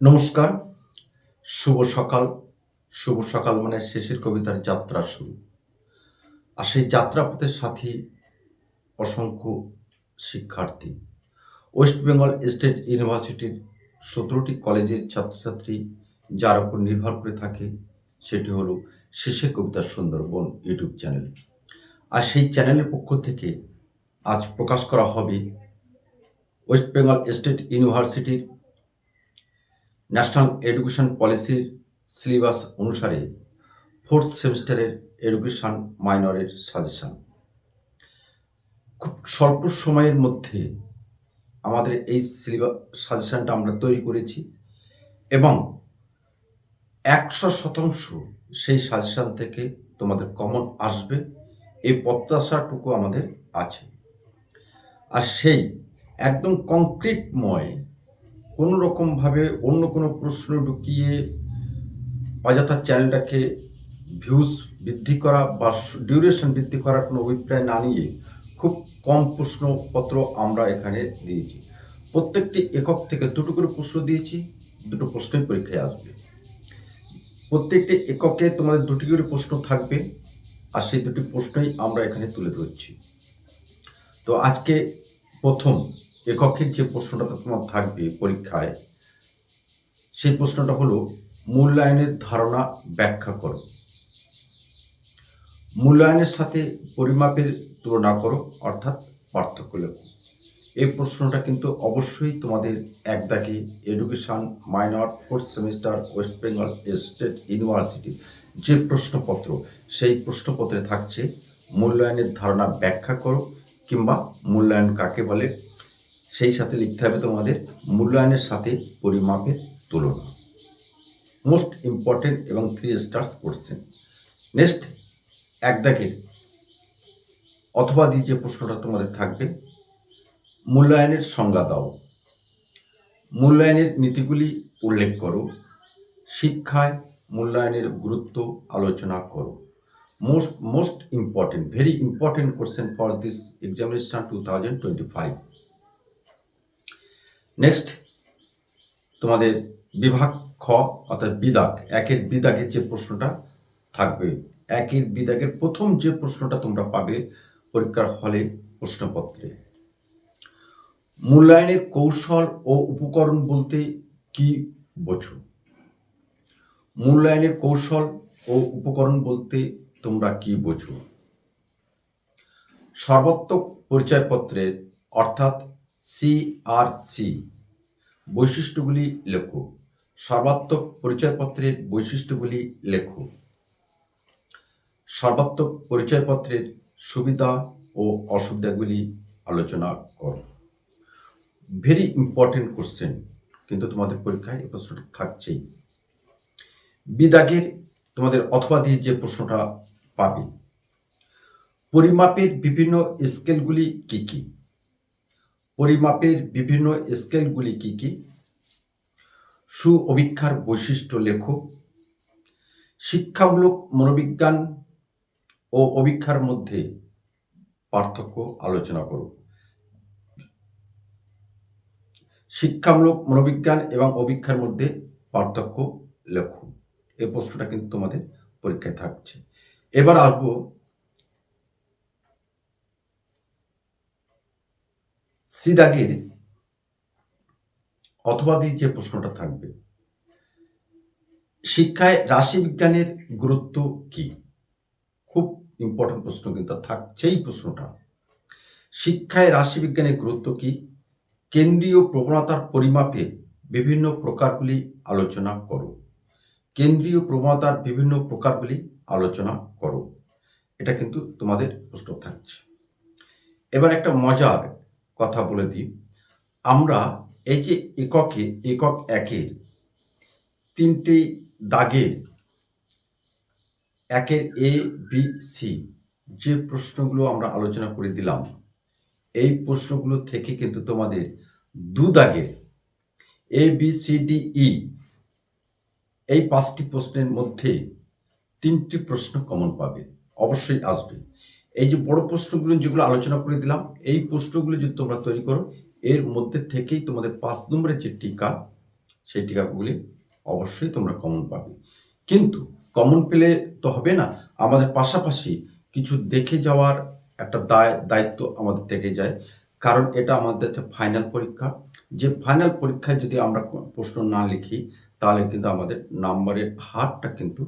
নমস্কার, শুভ সকাল। শুভ সকাল মানে শেষের কবিতার যাত্রা শুরু। আর সেই যাত্রাপথের সাথী অসংখ্য শিক্ষার্থী। ওয়েস্ট বেঙ্গল স্টেট ইউনিভার্সিটির সতেরোটি কলেজের ছাত্রছাত্রী যার উপর নির্ভর করে থাকে সেটি হলো শেষের কবিতার সুন্দরবন ইউটিউব চ্যানেল। আর সেই চ্যানেলের পক্ষ থেকে আজ প্রকাশ করা হবে ওয়েস্ট বেঙ্গল স্টেট ইউনিভার্সিটির ন্যাশনাল এডুকেশন পলিসির সিলেবাস অনুসারে ফোর্থ সেমিস্টারের এডুকেশন মাইনরের সাজেশন। খুব স্বল্প সময়ের মধ্যে আমাদের এই সিলেবাস, সাজেশনটা আমরা তৈরি করেছি এবং একশো শতাংশ সেই সাজেশন থেকে তোমাদের কমন আসবে। এই প্রত্যাশাটুকু আমাদের আছে। আর সেই একদম কংক্রিটময় কোনো রকমভাবে অন্য কোনো প্রশ্ন ঢুকিয়ে অযথা চ্যানেলটাকে ভিউজ বৃদ্ধি করা বা ডিউরেশন বৃদ্ধি করার কোনো অভিপ্রায় না নিয়ে খুব কম প্রশ্নপত্র আমরা এখানে দিয়েছি। প্রত্যেকটি একক থেকে দুটো করে প্রশ্ন দিয়েছি, দুটো প্রশ্নই পরীক্ষায় আসবে। প্রত্যেকটি এককে তোমাদের দুটি করে প্রশ্ন থাকবে আর সেই দুটি প্রশ্নই আমরা এখানে তুলে ধরছি। তো আজকে প্রথম এককের যে প্রশ্নটা তোমার থাকবে পরীক্ষায়, সেই প্রশ্নটা হলো, মূল্যায়নের ধারণা ব্যাখ্যা করো। মূল্যায়নের সাথে পরিমাপের তুলনা করো, অর্থাৎ পার্থক্য লেখো। এই প্রশ্নটা কিন্তু অবশ্যই তোমাদের এক দাগে education minor fourth semester West Bengal State University যে প্রশ্নপত্র, সেই প্রশ্নপত্রে থাকছে, মূল্যায়নের ধারণা ব্যাখ্যা করো কিংবা মূল্যায়ন কাকে বলে সেই সাথে লিখতে হবে তোমাদের মূল্যায়নের সাথে পরিমাপের তুলনা। মোস্ট ইম্পর্টেন্ট এবং থ্রি স্টার্স কোশ্চেন নেক্সট এক দাগের অথবা দিয়ে যে প্রশ্নটা তোমাদের থাকবে, মূল্যায়নের সংজ্ঞা দাও। মূল্যায়নের নীতিগুলি উল্লেখ করো। শিক্ষায় মূল্যায়নের গুরুত্ব আলোচনা করো। Most most important very important question for this examination two thousand twenty five next তোমাদের বিভাগ খ, অর্থাৎ বিদাগ, একের বিদাগের যে প্রশ্নটা থাকবে, একের বিদাগের প্রথম যে প্রশ্নটা তোমরা পাবে পরীক্ষার হলে প্রশ্নপত্রে। মূল্যায়নের কৌশল ও উপকরণ বলতে কি বোঝো? মূল্যায়নের কৌশল ও উপকরণ বলতে তোমরা কি বোঝো? সর্বাত্মক পরিচয়পত্রের, অর্থাৎ সিআরসি বৈশিষ্ট্যগুলি লেখো। সর্বাত্মক পরিচয়পত্রের বৈশিষ্ট্যগুলি লেখো। সর্বাত্মক পরিচয়পত্রের সুবিধা ও অসুবিধাগুলি আলোচনা করো। ভেরি ইম্পর্টেন্ট কোশ্চেন কিন্তু তোমাদের পরীক্ষায় এই প্রশ্নটা থাকছেই। বিদাগের তোমাদের অথবা দিয়ে যে প্রশ্নটা পাবে। পরিমাপের বিভিন্ন স্কেলগুলি কি কি? পরিমাপের বিভিন্ন স্কেলগুলি কি কি? সু অভিক্ষার বৈশিষ্ট্য লেখো। শিক্ষামূলক মনোবিজ্ঞান ও অভিক্ষার মধ্যে পার্থক্য আলোচনা করো। শিক্ষামূলক মনোবিজ্ঞান এবং অভিক্ষার মধ্যে পার্থক্য লেখো। এই প্রশ্নটা কিন্তু তোমাদের পরীক্ষায় থাকছে। এবার আসব সিদাগের অথবা দিয়ে যে প্রশ্নটা থাকবে, শিক্ষায় রাশিবিজ্ঞানের গুরুত্ব কি? খুব ইম্পর্টেন্ট প্রশ্ন কিন্তু থাকছেই প্রশ্নটা। শিক্ষায় রাশিবিজ্ঞানের গুরুত্ব কি? কেন্দ্রীয় প্রবণতার পরিমাপে বিভিন্ন প্রকারগুলি আলোচনা করো। কেন্দ্রীয় প্রবণতার বিভিন্ন প্রকারগুলি আলোচনা করো। এটা কিন্তু তোমাদের প্রশ্ন থাকছে। এবার একটা মজার কথা বলে দিই। আমরা এই যে এককে, একক একের তিনটি দাগে একের এ, বি, সি যে প্রশ্নগুলো আমরা আলোচনা করে দিলাম, এই প্রশ্নগুলো থেকে কিন্তু তোমাদের দু দাগের A, B, C, D, E এই পাঁচটি প্রশ্নের মধ্যে তিনটি প্রশ্ন কমন পাবে, অবশ্যই আসবে। এই যে বড় প্রশ্নগুলো যেগুলো আলোচনা করে দিলাম, এই প্রশ্নগুলো যদি তোমরা তৈরি করো, এর মধ্যে থেকেই তোমাদের পাঁচ নম্বরের যে টিকা, সেই টিকাগুলি অবশ্যই তোমরা কমন পাবে। কিন্তু কমন পেলে তো হবে না, আমাদের পাশাপাশি কিছু দেখে যাওয়ার একটা দায়, দায়িত্ব আমাদের থেকে যায়। কারণ এটা আমাদের হচ্ছে ফাইনাল পরীক্ষা। যে ফাইনাল পরীক্ষায় যদি আমরা প্রশ্ন না লিখি, তাহলে কিন্তু আমাদের নাম্বারের হারটা কিন্তু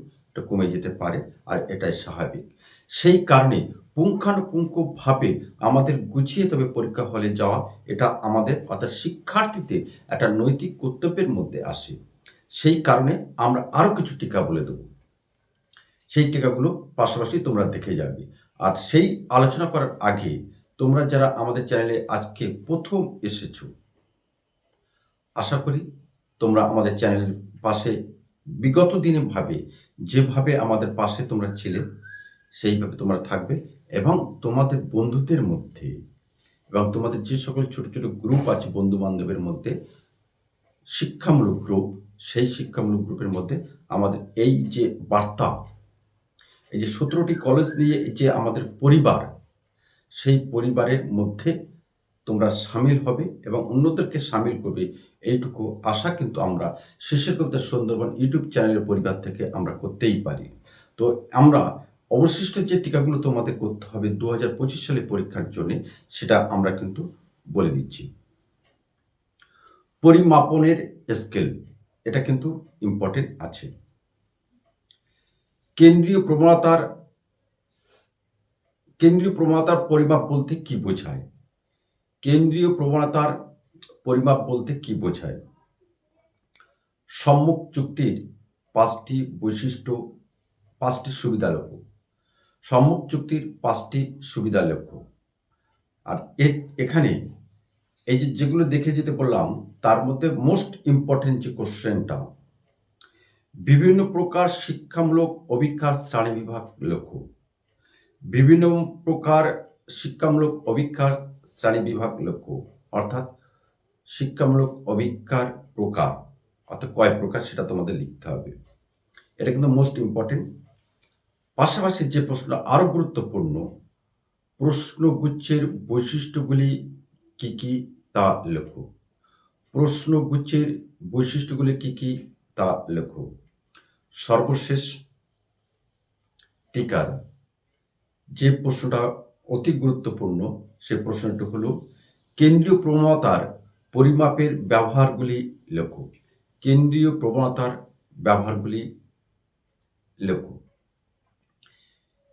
কমে যেতে পারে, আর এটাই স্বাভাবিক। সেই কারণে পুঙ্খানুপুঙ্খভাবে আমাদের গুছিয়ে তবে পরীক্ষা হলে যাওয়া, এটা আমাদের, অর্থাৎ শিক্ষার্থীদের একটা নৈতিক কর্তব্যের মধ্যে আসে। সেই কারণে আমরা আরও কিছু টিকা বলে দেবো। সেই টিকাগুলো পাশাপাশি তোমরা দেখে যাবে। আর সেই আলোচনা করার আগে তোমরা যারা আমাদের চ্যানেলে আজকে প্রথম এসেছ, আশা করি তোমরা আমাদের চ্যানেলের পাশে বিগত দিনে ভাবে যেভাবে আমাদের পাশে তোমরা ছিলে, সেইভাবে তোমরা থাকবে। এবং তোমাদের বন্ধুদের মধ্যে এবং তোমাদের যে সকল ছোট ছোট গ্রুপ আছে বন্ধু বান্ধবের মধ্যে শিক্ষামূলক গ্রুপ সেই শিক্ষামূলক গ্রুপের মধ্যে আমাদের এই যে বার্তা, এই যে সতেরোটি কলেজ নিয়ে যে আমাদের পরিবার, সেই পরিবারের মধ্যে তোমরা সামিল হবে এবং অন্যদেরকে সামিল করবে এইটুকু আশা কিন্তু আমরা শিশু কবিতা সুন্দরবন ইউটিউব চ্যানেলের পরিবার থেকে আমরা করতেই পারি। তো আমরা অবশিষ্ট যে টিকাগুলো তোমাদের করতে হবে দু হাজার পঁচিশ সালে পরীক্ষার জন্য, সেটা আমরা কিন্তু বলে দিচ্ছি। পরিমাপনের স্কেল এটা কিন্তু ইম্পর্টেন্ট আছে। কেন্দ্রীয় প্রবণতার কেন্দ্রীয় প্রবণতার পরিমাপ বলতে কি বোঝায়? কেন্দ্রীয় প্রবণতার পরিমাপ বলতে কি বোঝায়? সম্মুখ চুক্তির পাঁচটি বৈশিষ্ট্য, পাঁচটি সুবিধা লক্ষ্য সম্মুখ চুক্তির পাঁচটি সুবিধা লক্ষ্য। আর এখানে এই যে যেগুলো দেখে যেতে বললাম, তার মধ্যে মোস্ট ইম্পর্টেন্ট যে কোশ্চেনটা বিভিন্ন প্রকার শিক্ষামূলক অভিজ্ঞার শ্রেণি বিভাগ লক্ষ্য। বিভিন্ন প্রকার শিক্ষামূলক অভিজ্ঞার শ্রেণি বিভাগ লক্ষ্য, অর্থাৎ শিক্ষামূলক অভিজ্ঞার প্রকার, অর্থাৎ কয় প্রকার সেটা তোমাদের লিখতে হবে। এটা কিন্তু মোস্ট ইম্পর্টেন্ট পাশাপাশি যে প্রশ্ন আরও গুরুত্বপূর্ণ, প্রশ্নগুচ্ছের বৈশিষ্ট্যগুলি কি কি তা লেখো। প্রশ্নগুচ্ছের বৈশিষ্ট্যগুলি কি কি তা লেখো। সর্বশেষ টিকার যে প্রশ্নটা অতি গুরুত্বপূর্ণ, সে প্রশ্নটি হলো, কেন্দ্রীয় প্রবণতার পরিমাপের ব্যবহারগুলি লেখো। কেন্দ্রীয় প্রবণতার ব্যবহারগুলি লেখো।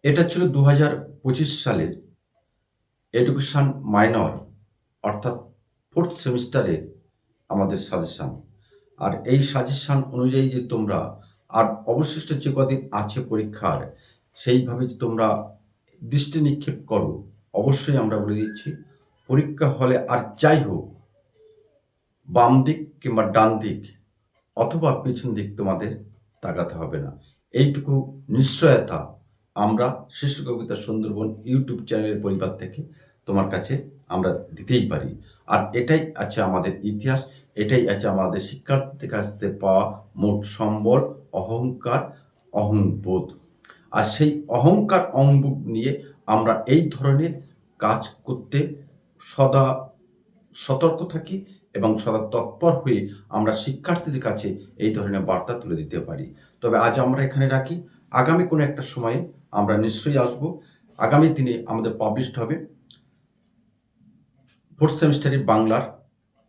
এটা ছিল দু হাজার পঁচিশ সালের এডুকেশন মাইনর অর্থাৎ ফোর্থ সেমিস্টারে আমাদের সাজেশান আর এই সাজেশান অনুযায়ী যে তোমরা, আর অবশিষ্ট যে কদিন আছে পরীক্ষার, সেইভাবে যে তোমরা দৃষ্টি নিক্ষেপ করো, অবশ্যই আমরা বলে দিচ্ছি, পরীক্ষা হলে আর যাই হোক, বাম দিক কিংবা ডান দিক অথবা পিছন দিক তোমাদের তাকাতে হবে না। এইটুকু নিশ্চয়তা আমরা শিশু কবিতা সুন্দরবন ইউটিউব চ্যানেলের পরিবার থেকে তোমার কাছে আমরা দিতেই পারি। আর এটাই আছে আমাদের ইতিহাস, এটাই আছে আমাদের শিক্ষার্থীদের কাছ থেকে পাওয়া মোট সম্বল, অহংকার, অহংবোধ। আর সেই অহংকার অহংবোধ নিয়ে আমরা এই ধরনের কাজ করতে সদা সতর্ক থাকি এবং সদা তৎপর হয়ে আমরা শিক্ষার্থীদের কাছে এই ধরনের বার্তা তুলে দিতে পারি। তবে আজ আমরা এখানে রাখি। আগামী কোনো একটা সময়ে আমরা নিশ্চয়ই আসব। আগামী দিনে আমাদের পাবলিশড হবে। ফোর্থ সেমিস্টারের বাংলার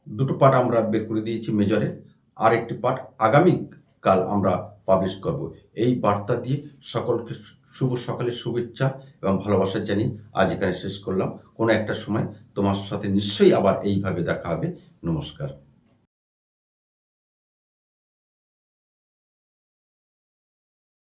দুটো পার্ট আমরা বের করে দিয়েছি মেজরের আর একটি পার্ট আগামী কাল আমরা পাবলিশ করব। এই বার্তা দিয়ে সকলকে শুভ সকালের শুভেচ্ছা এবং ভালোবাসা জানিয়ে আজ এখানে শেষ করলাম। কোনো একটা সময় তোমার সাথে নিশ্চয়ই আবার এইভাবে দেখা হবে। নমস্কার।